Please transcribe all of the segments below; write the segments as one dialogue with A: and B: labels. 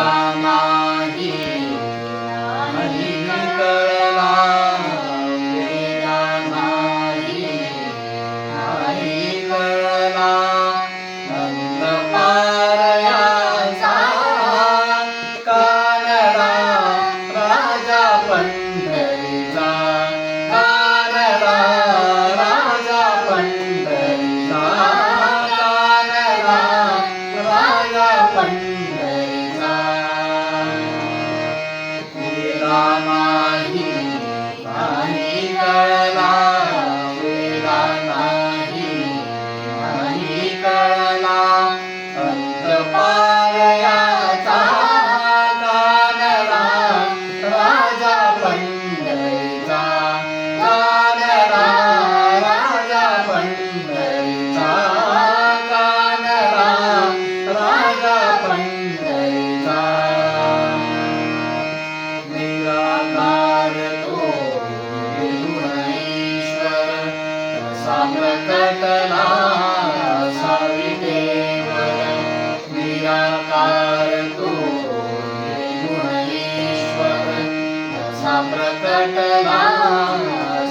A: Rama. प्रकटला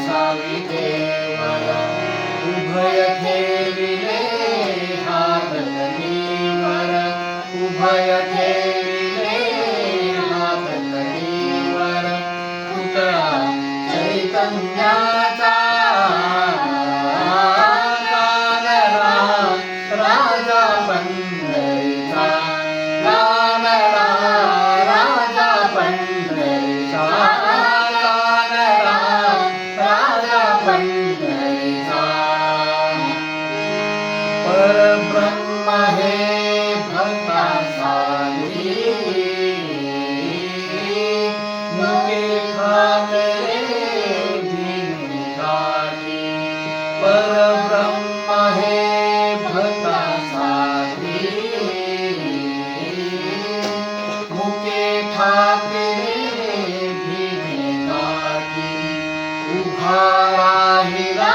A: साविते उभयथे विले हातनी वर उभयथे उभा राहिला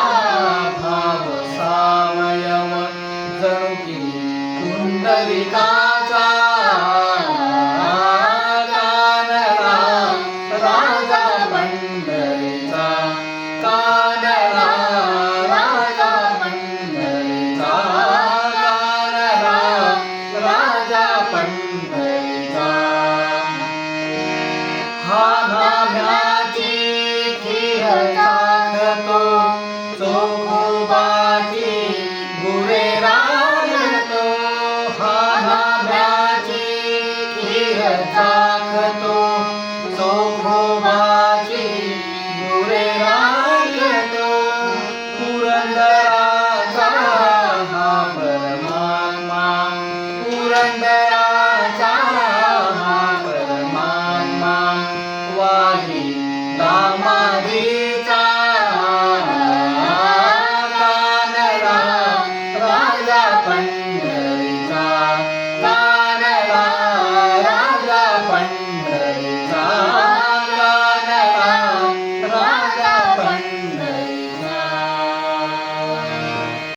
A: राखतो चोखोबाची दुरे राखतो पुरंदराचा हा परमात्मा पुरंदराचा हा परमात्मा वाही दामादी